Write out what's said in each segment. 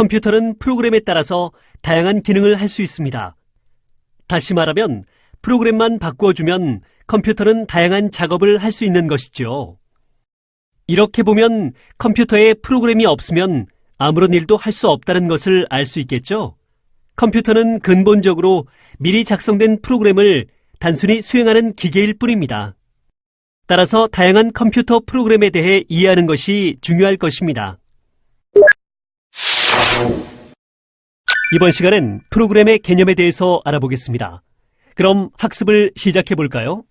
컴퓨터는 프로그램에 따라서 다양한 기능을 할 수 있습니다. 다시 말하면 프로그램만 바꾸어주면 컴퓨터는 다양한 작업을 할 수 있는 것이죠. 이렇게 보면 컴퓨터에 프로그램이 없으면 아무런 일도 할 수 없다는 것을 알 수 있겠죠? 컴퓨터는 근본적으로 미리 작성된 프로그램을 단순히 수행하는 기계일 뿐입니다. 따라서 다양한 컴퓨터 프로그램에 대해 이해하는 것이 중요할 것입니다. 이번 시간엔 프로그램의 개념에 대해서 알아보겠습니다. 그럼 학습을 시작해 볼까요?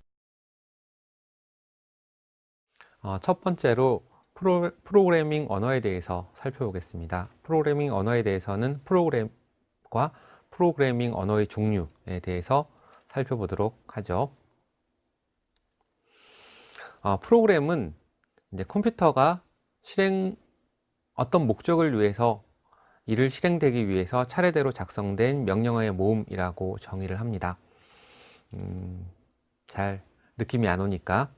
어, 첫 번째로 프로, 프로그래밍 언어에 대해서 살펴보겠습니다. 프로그래밍 언어에 대해서는 프로그램과 프로그래밍 언어의 종류에 대해서 살펴보도록 하죠. 어, 프로그램은 이제 컴퓨터가 실행 어떤 목적을 위해서 이를 실행되기 위해서 차례대로 작성된 명령어의 모음이라고 정의를 합니다. 음, 잘 느낌이 안 오니까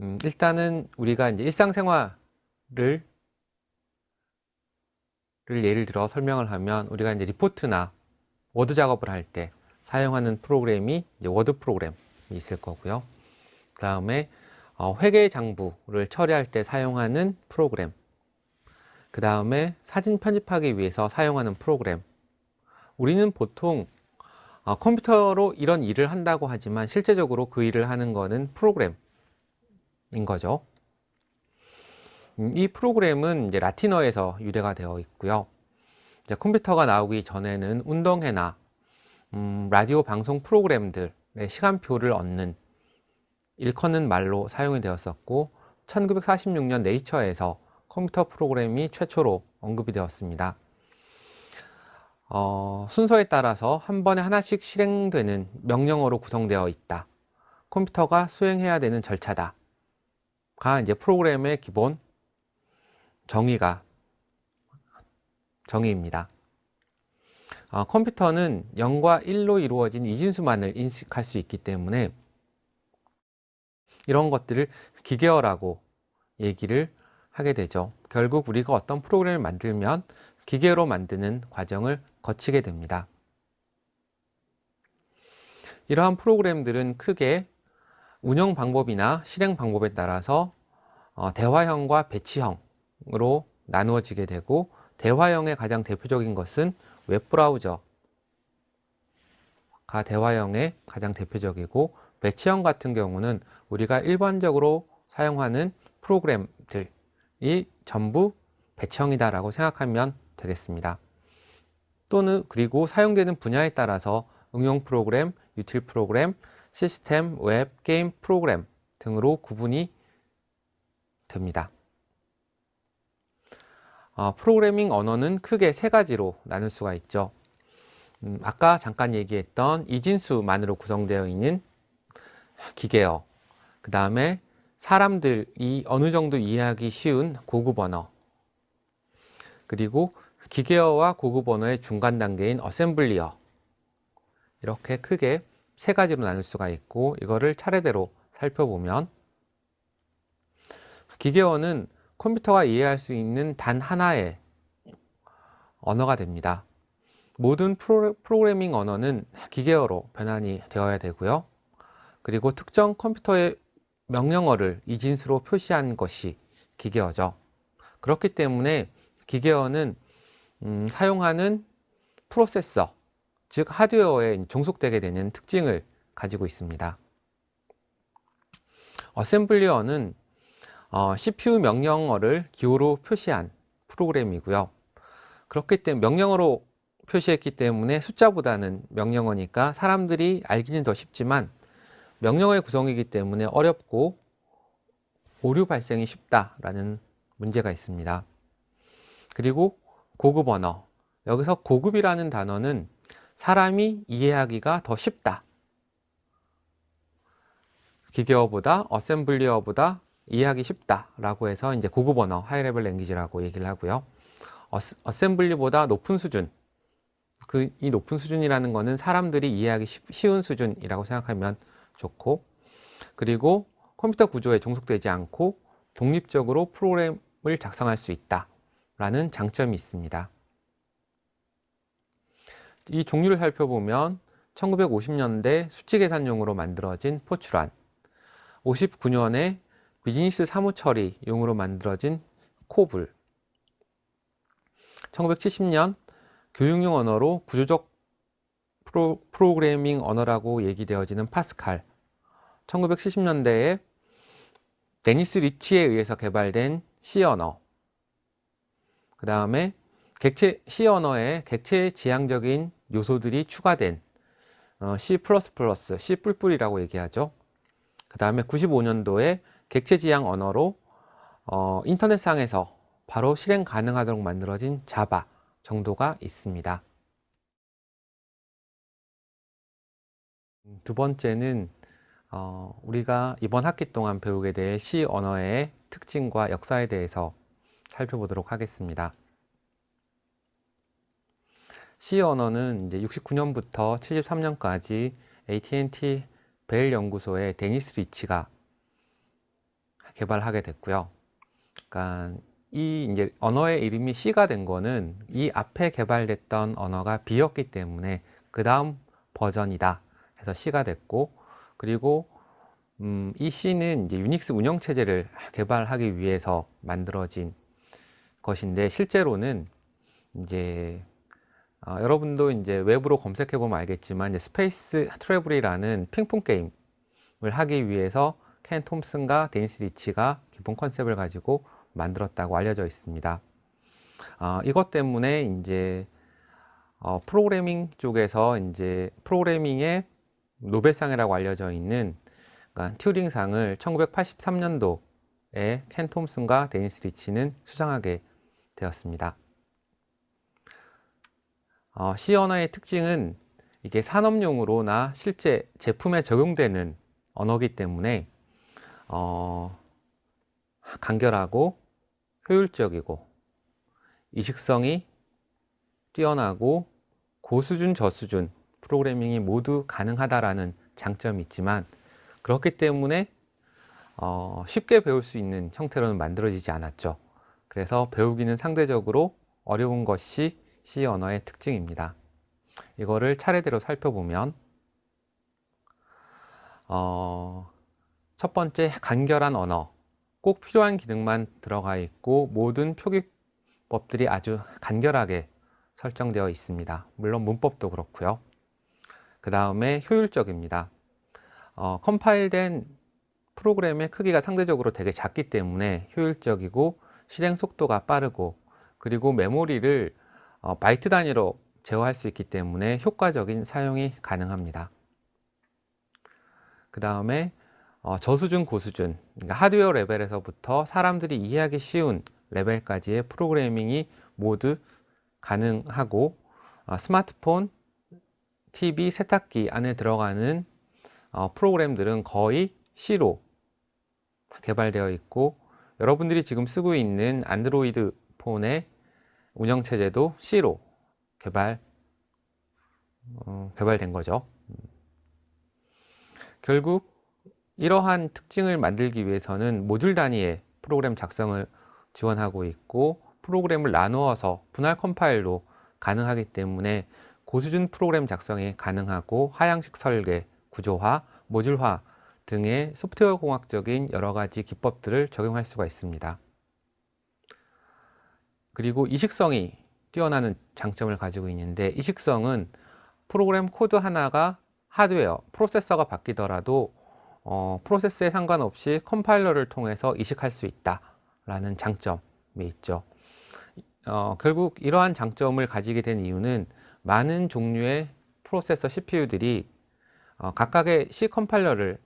음, 일단은 우리가 이제 일상생활을 를 예를 들어 설명을 하면 우리가 이제 리포트나 워드 작업을 할 때 사용하는 프로그램이 워드 프로그램이 있을 거고요. 그 다음에 어, 회계 장부를 처리할 때 사용하는 프로그램. 그 다음에 사진 편집하기 위해서 사용하는 프로그램. 우리는 보통 어, 컴퓨터로 이런 일을 한다고 하지만 실제적으로 그 일을 하는 거는 프로그램. 인 거죠. 음, 이 프로그램은 이제 라틴어에서 유래가 되어 있고요. 이제 컴퓨터가 나오기 전에는 운동회나 음, 라디오 방송 프로그램들의 시간표를 얻는 일컫는 말로 사용이 되었었고 1946년 네이처에서 컴퓨터 프로그램이 최초로 언급이 되었습니다. 어, 순서에 따라서 한 번에 하나씩 실행되는 명령어로 구성되어 있다. 컴퓨터가 수행해야 되는 절차다. 가 이제 프로그램의 기본 정의가 정의입니다. 어, 컴퓨터는 0과 1로 이루어진 이진수만을 인식할 수 있기 때문에 이런 것들을 기계어라고 얘기를 하게 되죠. 결국 우리가 어떤 프로그램을 만들면 기계로 만드는 과정을 거치게 됩니다. 이러한 프로그램들은 크게 운영 방법이나 실행 방법에 따라서 어, 대화형과 배치형으로 나누어지게 되고 대화형의 가장 대표적인 것은 웹브라우저가 대화형의 가장 대표적이고 배치형 같은 경우는 우리가 일반적으로 사용하는 프로그램들 이 전부 배치형이다라고 생각하면 되겠습니다. 또는 그리고 사용되는 분야에 따라서 응용 프로그램, 유틸 프로그램, 시스템, 웹, 게임 프로그램 등으로 구분이 됩니다. 어, 프로그래밍 언어는 크게 세 가지로 나눌 수가 있죠. 음, 아까 잠깐 얘기했던 이진수만으로 구성되어 있는 기계어, 그 다음에 사람들이 어느 정도 이해하기 쉬운 고급 언어, 그리고 기계어와 고급 언어의 중간 단계인 어셈블리어, 이렇게 크게 세 가지로 나눌 수가 있고 이거를 차례대로 살펴보면 기계어는 컴퓨터가 이해할 수 있는 단 하나의 언어가 됩니다. 모든 프로, 프로그래밍 언어는 기계어로 변환이 되어야 되고요. 그리고 특정 컴퓨터의 명령어를 이진수로 표시한 것이 기계어죠. 그렇기 때문에 기계어는 음, 사용하는 프로세서, 즉 하드웨어에 종속되게 되는 특징을 가지고 있습니다. 어셈블리어는 어, CPU 명령어를 기호로 표시한 프로그램이고요. 그렇기 때문에 명령어로 표시했기 때문에 숫자보다는 명령어니까 사람들이 알기는 더 쉽지만 명령어의 구성이기 때문에 어렵고 오류 발생이 쉽다라는 문제가 있습니다. 그리고 고급 언어. 여기서 고급이라는 단어는 사람이 이해하기가 더 쉽다. 기계어보다 어셈블리어보다 이해하기 쉽다라고 해서 이제 고급 언어, 하이 레벨 랭귀지라고 얘기를 하고요. 어셈블리보다 높은 수준, 그 이 높은 수준이라는 거는 사람들이 이해하기 쉬운 수준이라고 생각하면 좋고, 그리고 컴퓨터 구조에 종속되지 않고 독립적으로 프로그램을 작성할 수 있다라는 장점이 있습니다. 이 종류를 살펴보면 1950년대 수치 계산용으로 만들어진 포츄란, 59년에 비즈니스 사무 처리용으로 만들어진 코블, 1970년 교육용 언어로 구조적 프로, 프로그래밍 언어라고 얘기되어지는 파스칼, 1970년대에 데니스 리치에 의해서 개발된 C 언어, 그 다음에 객체, C 언어에 객체 지향적인 요소들이 추가된 어, C++, C 뿔뿔이라고 얘기하죠. 그 다음에 95년도에 객체 지향 언어로 어, 인터넷상에서 바로 실행 가능하도록 만들어진 자바 정도가 있습니다. 두 번째는 어, 우리가 이번 학기 동안 배우게 될 C 언어의 특징과 역사에 대해서 살펴보도록 하겠습니다. C 언어는 이제 69년부터 73년까지 AT&T 벨 연구소의 데니스 리치가 개발하게 됐고요. 그러니까 이 이제 언어의 이름이 C가 된 거는 이 앞에 개발됐던 언어가 B였기 때문에 그 다음 버전이다 해서 C가 됐고 그리고 음, 이 C는 이제 유닉스 운영 체제를 개발하기 위해서 만들어진 것인데 실제로는 이제 어, 여러분도 이제 외부로 검색해 보면 알겠지만 스페이스 트래블이라는 핑퐁 게임을 하기 위해서 켄 톰슨과 데니스 리치가 기본 컨셉을 가지고 만들었다고 알려져 있습니다. 어, 이것 때문에 이제 어, 프로그래밍 쪽에서 이제 프로그래밍의 노벨상이라고 알려져 있는 그러니까 튜링상을 1983년도에 켄 톰슨과 데니스 리치는 수상하게 되었습니다. 어, C 언어의 특징은 이게 산업용으로나 실제 제품에 적용되는 언어기 때문에 어, 간결하고 효율적이고 이식성이 뛰어나고 고수준 저수준 프로그래밍이 모두 가능하다라는 장점이 있지만 그렇기 때문에 어, 쉽게 배울 수 있는 형태로는 만들어지지 않았죠. 그래서 배우기는 상대적으로 어려운 것이 C 언어의 특징입니다. 이거를 차례대로 살펴보면 어, 첫 번째 간결한 언어 꼭 필요한 기능만 들어가 있고 모든 표기법들이 아주 간결하게 설정되어 있습니다. 물론 문법도 그렇고요. 그 다음에 효율적입니다. 어, 컴파일된 프로그램의 크기가 상대적으로 되게 작기 때문에 효율적이고 실행 속도가 빠르고 그리고 메모리를 어, 바이트 단위로 제어할 수 있기 때문에 효과적인 사용이 가능합니다. 그 다음에 어, 저수준, 고수준, 그러니까 하드웨어 레벨에서부터 사람들이 이해하기 쉬운 레벨까지의 프로그래밍이 모두 가능하고 어, 스마트폰, TV, 세탁기 안에 들어가는 어, 프로그램들은 거의 C로 개발되어 있고 여러분들이 지금 쓰고 있는 안드로이드 폰의 운영체제도 C로 개발, 어, 개발된 거죠. 결국 이러한 특징을 만들기 위해서는 모듈 단위의 프로그램 작성을 지원하고 있고 프로그램을 나누어서 분할 컴파일로 가능하기 때문에 고수준 프로그램 작성이 가능하고 하향식 설계, 구조화, 모듈화 등의 소프트웨어 공학적인 여러 가지 기법들을 적용할 수가 있습니다. 그리고 이식성이 뛰어나는 장점을 가지고 있는데 이식성은 프로그램 코드 하나가 하드웨어, 프로세서가 바뀌더라도 어, 프로세스에 상관없이 컴파일러를 통해서 이식할 수 있다라는 장점이 있죠. 어, 결국 이러한 장점을 가지게 된 이유는 많은 종류의 프로세서 CPU들이 어, 각각의 C 컴파일러를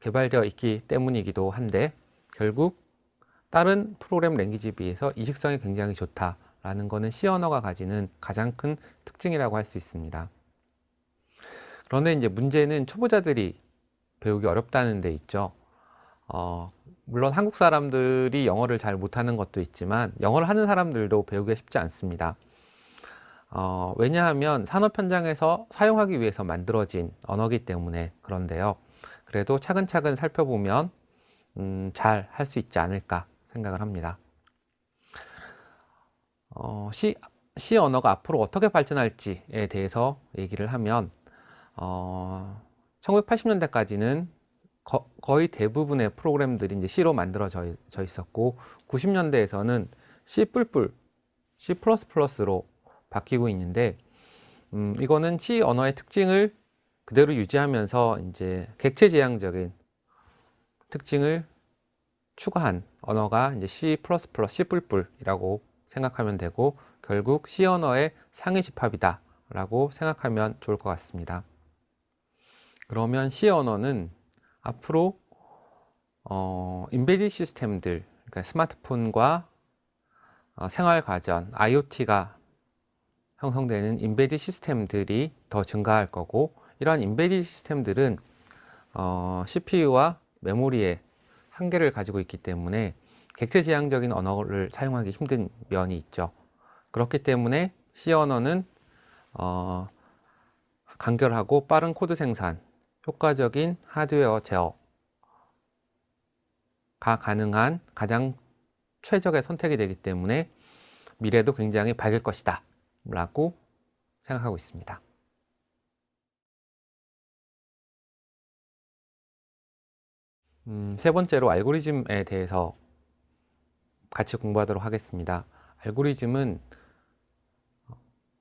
개발되어 있기 때문이기도 한데 결국 다른 프로그램 랭귀지에 비해서 이식성이 굉장히 좋다라는 것은 C 언어가 가지는 가장 큰 특징이라고 할 수 있습니다. 그런데 이제 문제는 초보자들이 배우기 어렵다는 데 있죠. 어, 물론 한국 사람들이 영어를 잘 못하는 것도 있지만 영어를 하는 사람들도 배우기가 쉽지 않습니다. 어, 왜냐하면 산업 현장에서 사용하기 위해서 만들어진 언어기 때문에 그런데요. 그래도 차근차근 살펴보면 음, 잘 할 수 있지 않을까 생각을 합니다. 어, C C 언어가 앞으로 어떻게 발전할지에 대해서 얘기를 하면 어, 1980년대까지는 거, 의 대부분의 프로그램들이 이제 C로 만들어져 져 있었고 90년대에서는 C 뿔뿔, C 로 바뀌고 있는데 음, 이거는 C 언어의 특징을 그대로 유지하면서 이제 객체 지향적인 특징을 추가한 언어가 이제 C++, C 뿔뿔이라고 생각하면 되고 결국 C 언어의 상위 집합이다 라고 생각하면 좋을 것 같습니다. 그러면 C 언어는 앞으로 어, 인베디 시스템들, 그러니까 스마트폰과 어, 생활가전, IoT가 형성되는 인베디 시스템들이 더 증가할 거고 이러한 인베디 시스템들은 어, CPU와 메모리의 한계를 가지고 있기 때문에 객체 지향적인 언어를 사용하기 힘든 면이 있죠. 그렇기 때문에 C 언어는 어, 간결하고 빠른 코드 생산, 효과적인 하드웨어 제어가 가능한 가장 최적의 선택이 되기 때문에 미래도 굉장히 밝을 것이다 라고 생각하고 있습니다. 음, 세 번째로 알고리즘에 대해서 같이 공부하도록 하겠습니다. 알고리즘은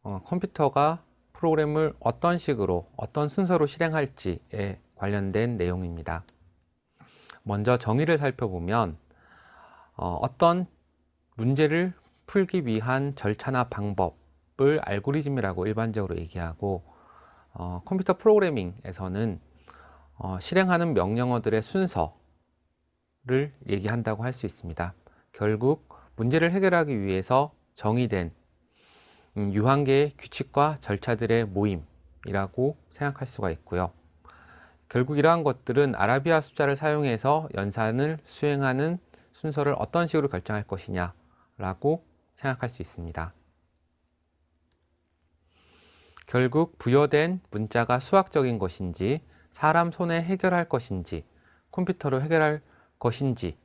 어, 컴퓨터가 프로그램을 어떤 식으로 어떤 순서로 실행할지에 관련된 내용입니다. 먼저 정의를 살펴보면 어, 어떤 문제를 풀기 위한 절차나 방법 을 알고리즘이라고 일반적으로 얘기하고 어, 컴퓨터 프로그래밍에서는 어, 실행하는 명령어들의 순서를 얘기한다고 할 수 있습니다. 결국 문제를 해결하기 위해서 정의된 음, 유한계의 규칙과 절차들의 모임이라고 생각할 수가 있고요. 결국 이러한 것들은 아라비아 숫자를 사용해서 연산을 수행하는 순서를 어떤 식으로 결정할 것이냐라고 생각할 수 있습니다. 결국 부여된 문자가 수학적인 것인지 사람 손에 해결할 것인지 컴퓨터로 해결할 것인지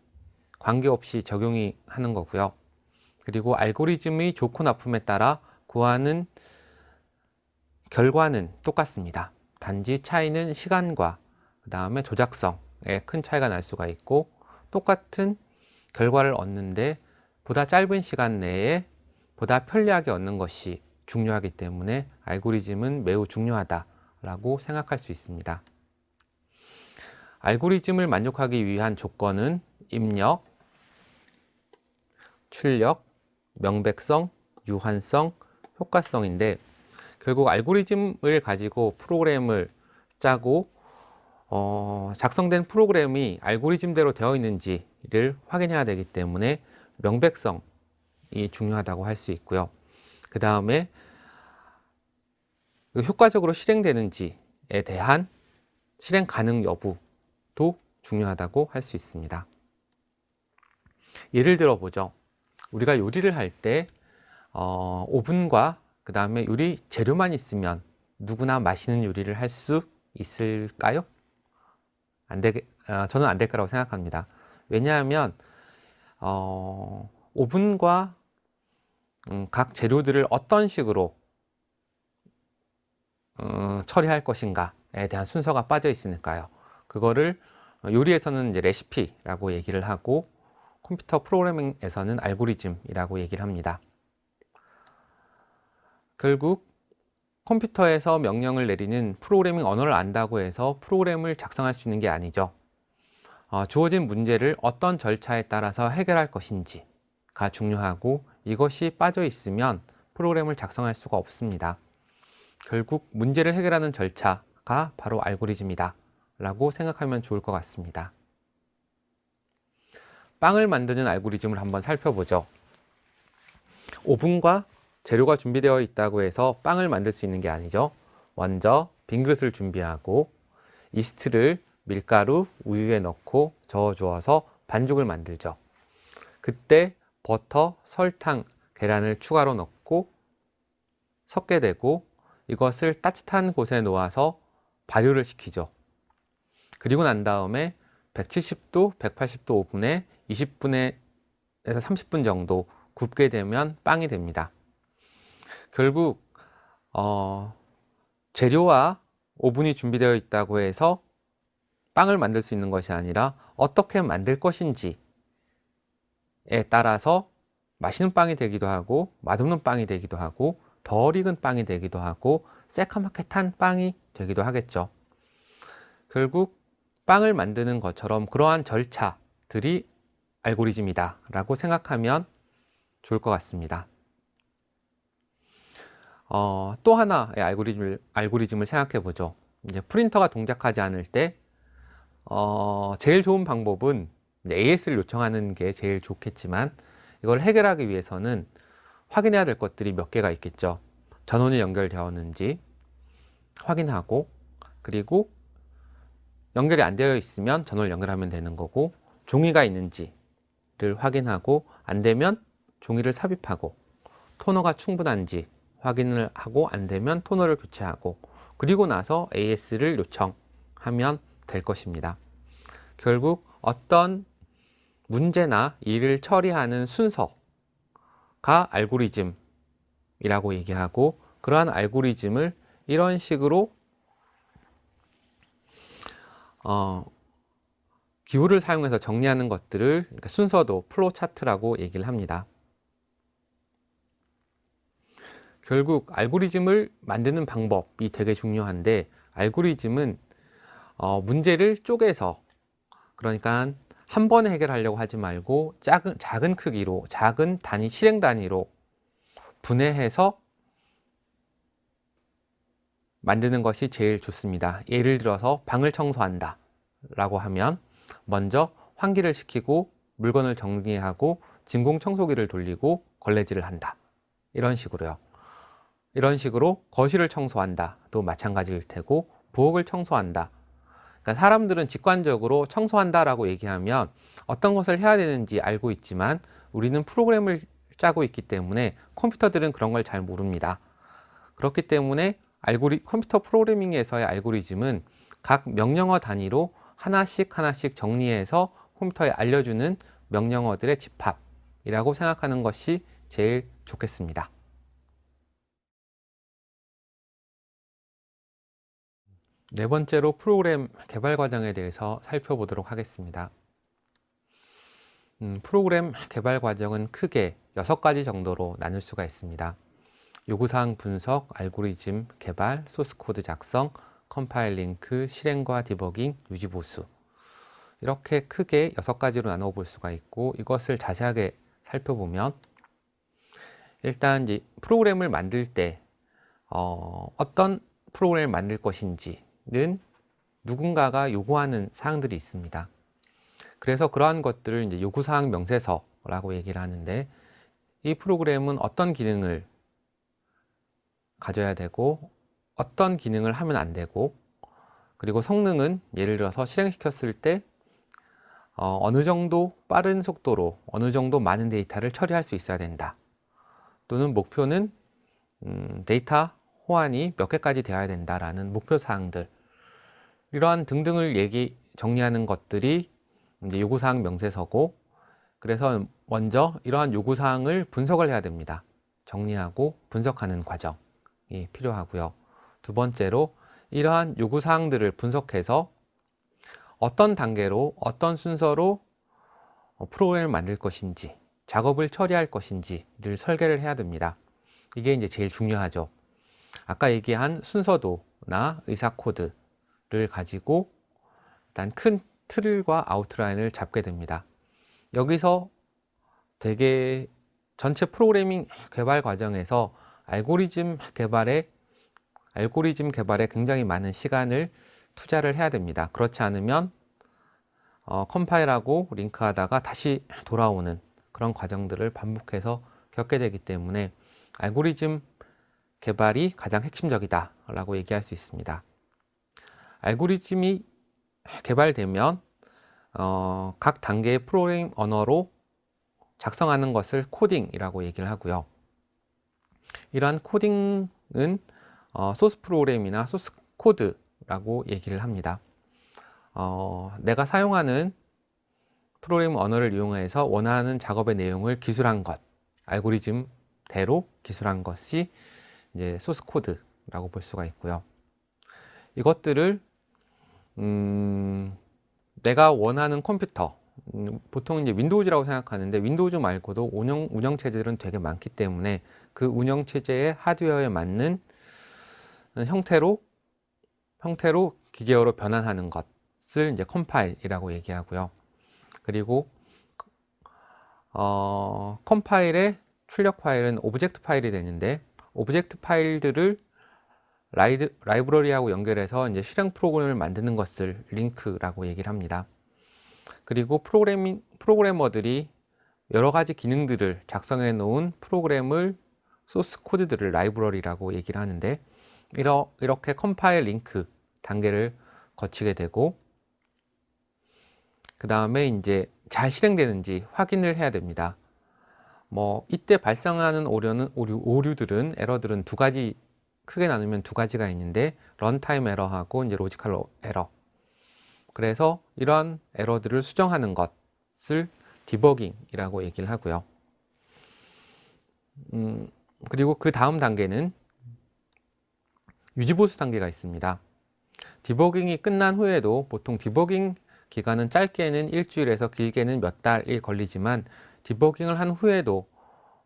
관계없이 적용이 하는 거고요. 그리고 알고리즘의 좋고 나쁨에 따라 구하는 결과는 똑같습니다. 단지 차이는 시간과 그 다음에 조작성에 큰 차이가 날 수가 있고 똑같은 결과를 얻는데 보다 짧은 시간 내에 보다 편리하게 얻는 것이 중요하기 때문에 알고리즘은 매우 중요하다라고 생각할 수 있습니다. 알고리즘을 만족하기 위한 조건은 입력, 출력, 명백성, 유한성, 효과성인데 결국 알고리즘을 가지고 프로그램을 짜고 어, 작성된 프로그램이 알고리즘대로 되어 있는지를 확인해야 되기 때문에 명백성이 중요하다고 할 수 있고요. 그 다음에 효과적으로 실행되는지에 대한 실행 가능 여부도 중요하다고 할 수 있습니다. 예를 들어 보죠. 우리가 요리를 할때 어, 오븐과 그 다음에 요리 재료만 있으면 누구나 맛있는 요리를 할 수 있을까요? 안 되, 어, 저는 안 될 거라고 생각합니다. 왜냐하면 어, 오븐과 음, 각 재료들을 어떤 식으로 어, 처리할 것인가에 대한 순서가 빠져 있으니까요. 그거를 요리에서는 이제 레시피라고 얘기를 하고 컴퓨터 프로그래밍에서는 알고리즘이라고 얘기를 합니다. 결국 컴퓨터에서 명령을 내리는 프로그래밍 언어를 안다고 해서 프로그램을 작성할 수 있는 게 아니죠. 어, 주어진 문제를 어떤 절차에 따라서 해결할 것인지 가 중요하고 이것이 빠져 있으면 프로그램을 작성할 수가 없습니다. 결국 문제를 해결하는 절차가 바로 알고리즘이다 라고 생각하면 좋을 것 같습니다. 빵을 만드는 알고리즘을 한번 살펴보죠. 오븐과 재료가 준비되어 있다고 해서 빵을 만들 수 있는 게 아니죠. 먼저 빈 그릇을 준비하고 이스트를 밀가루, 우유에 넣고 저어 주어서 반죽을 만들죠. 그때 버터, 설탕, 계란을 추가로 넣고 섞게 되고 이것을 따뜻한 곳에 놓아서 발효를 시키죠. 그리고 난 다음에 170도, 180도 오븐에 20분에서 30분 정도 굽게 되면 빵이 됩니다. 결국 어, 재료와 오븐이 준비되어 있다고 해서 빵을 만들 수 있는 것이 아니라 어떻게 만들 것인지에 따라서 맛있는 빵이 되기도 하고 맛없는 빵이 되기도 하고 덜 익은 빵이 되기도 하고 새카맣게 탄 빵이 되기도 하겠죠. 결국 빵을 만드는 것처럼 그러한 절차들이 알고리즘이다 라고 생각하면 좋을 것 같습니다. 어, 또 하나의 알고리즘을, 알고리즘을 생각해 보죠. 이제 프린터가 동작하지 않을 때, 어, 제일 좋은 방법은 AS를 요청하는 게 제일 좋겠지만, 이걸 해결하기 위해서는 확인해야 될 것들이 몇 개가 있겠죠. 전원이 연결되었는지 확인하고, 그리고 연결이 안 되어 있으면 전원을 연결하면 되는 거고, 종이가 있는지를 확인하고, 안 되면 종이를 삽입하고, 토너가 충분한지 확인을 하고 안 되면 토너를 교체하고 그리고 나서 AS를 요청하면 될 것입니다. 결국 어떤 문제나 일을 처리하는 순서가 알고리즘이라고 얘기하고 그러한 알고리즘을 이런 식으로 어, 기호를 사용해서 정리하는 것들을 그러니까 순서도 플로 차트라고 얘기를 합니다. 결국 알고리즘을 만드는 방법이 되게 중요한데 알고리즘은 어, 문제를 쪼개서 그러니까 한 번에 해결하려고 하지 말고 작은 작은 크기로 작은 단위 실행 단위로 분해해서 만드는 것이 제일 좋습니다. 예를 들어서 방을 청소한다 라고 하면 먼저 환기를 시키고 물건을 정리하고 진공 청소기를 돌리고 걸레질을 한다. 이런 식으로요. 이런 식으로 거실을 청소한다도 마찬가지일 테고 부엌을 청소한다. 그러니까 사람들은 직관적으로 청소한다라고 얘기하면 어떤 것을 해야 되는지 알고 있지만 우리는 프로그램을 짜고 있기 때문에 컴퓨터들은 그런 걸 잘 모릅니다. 그렇기 때문에 알고리 컴퓨터 프로그래밍에서의 알고리즘은 각 명령어 단위로 하나씩 하나씩 정리해서 컴퓨터에 알려주는 명령어들의 집합이라고 생각하는 것이 제일 좋겠습니다. 네 번째로 프로그램 개발 과정에 대해서 살펴보도록 하겠습니다. 음, 프로그램 개발 과정은 크게 여섯 가지 정도로 나눌 수가 있습니다. 요구사항 분석, 알고리즘 개발, 소스코드 작성, 컴파일 링크, 실행과 디버깅, 유지 보수. 이렇게 크게 여섯 가지로 나눠 볼 수가 있고 이것을 자세하게 살펴보면 일단 이제 프로그램을 만들 때 어, 어떤 프로그램을 만들 것인지 는 누군가가 요구하는 사항들이 있습니다. 그래서 그러한 것들을 이제 요구사항 명세서라고 얘기를 하는데 이 프로그램은 어떤 기능을 가져야 되고 어떤 기능을 하면 안 되고 그리고 성능은 예를 들어서 실행시켰을 때 어, 느 정도 빠른 속도로 어느 정도 많은 데이터를 처리할 수 있어야 된다. 또는 목표는 음, 데이터 호환이 몇 개까지 되어야 된다라는 목표 사항들 이러한 등등을 얘기 정리하는 것들이 이제 요구사항 명세서고 그래서 먼저 이러한 요구사항을 분석을 해야 됩니다. 정리하고 분석하는 과정이 필요하고요. 두 번째로 이러한 요구사항들을 분석해서 어떤 단계로 어떤 순서로 프로그램을 만들 것인지 작업을 처리할 것인지를 설계를 해야 됩니다. 이게 이제 제일 중요하죠. 아까 얘기한 순서도나 의사 코드 를 가지고 일단 큰 틀과 아웃라인을 잡게 됩니다. 여기서 되게 전체 프로그래밍 개발 과정에서 알고리즘 개발에 알고리즘 개발에 굉장히 많은 시간을 투자를 해야 됩니다. 그렇지 않으면 어, 컴파일하고 링크하다가 다시 돌아오는 그런 과정들을 반복해서 겪게 되기 때문에 알고리즘 개발이 가장 핵심적이다라고 얘기할 수 있습니다. 알고리즘이 개발되면 어, 각 단계의 프로그램 언어로 작성하는 것을 코딩이라고 얘기를 하고요. 이러한 코딩은 어, 소스 프로그램이나 소스 코드라고 얘기를 합니다. 어, 내가 사용하는 프로그램 언어를 이용해서 원하는 작업의 내용을 기술한 것, 알고리즘대로 기술한 것이 이제 소스 코드라고 볼 수가 있고요. 이것들을 음, 내가 원하는 컴퓨터 음, 보통 이제 윈도우즈라고 생각하는데 윈도우즈 말고도 운영 운영 체제들은 되게 많기 때문에 그 운영 체제의 하드웨어에 맞는 형태로 형태로 기계어로 변환하는 것을 이제 컴파일이라고 얘기하고요. 그리고 어, 컴파일의 출력 파일은 오브젝트 파일이 되는데 오브젝트 파일들을 라이드, 라이브러리하고 연결해서 이제 실행 프로그램을 만드는 것을 링크라고 얘기를 합니다. 그리고 프로그래밍, 프로그래머들이 여러 가지 기능들을 작성해 놓은 프로그램을 소스 코드들을 라이브러리라고 얘기를 하는데 이러, 이렇게 컴파일 링크 단계를 거치게 되고 그 다음에 이제 잘 실행되는지 확인을 해야 됩니다. 뭐 이때 발생하는 오류는 오류, 오류들은 에러들은 두 가지 크게 나누면 두 가지가 있는데 런타임 에러하고 이제 로지컬 에러. 그래서 이런 에러들을 수정하는 것을 디버깅이라고 얘기를 하고요. 음, 그리고 그 다음 단계는 유지보수 단계가 있습니다. 디버깅이 끝난 후에도 보통 디버깅 기간은 짧게는 일주일에서 길게는 몇 달이 걸리지만 디버깅을 한 후에도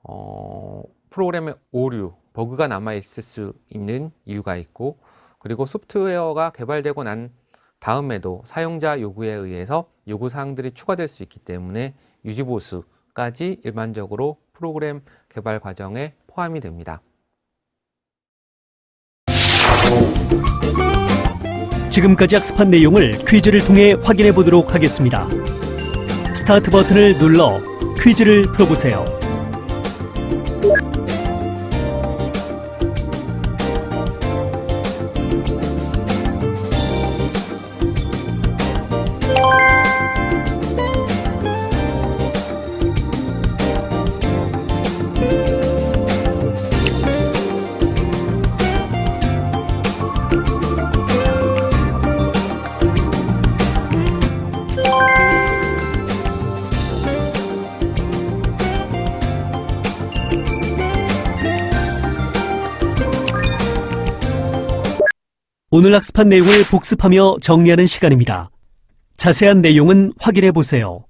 어, 프로그램의 오류, 버그가 남아 있을 수 있는 이유가 있고 그리고 소프트웨어가 개발되고 난 다음에도 사용자 요구에 의해서 요구 사항들이 추가될 수 있기 때문에 유지 보수까지 일반적으로 프로그램 개발 과정에 포함이 됩니다. 지금까지 학습한 내용을 퀴즈를 통해 확인해 보도록 하겠습니다. 스타트 버튼을 눌러 퀴즈를 풀어보세요. 오늘 학습한 내용을 복습하며 정리하는 시간입니다. 자세한 내용은 확인해 보세요.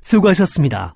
수고하셨습니다.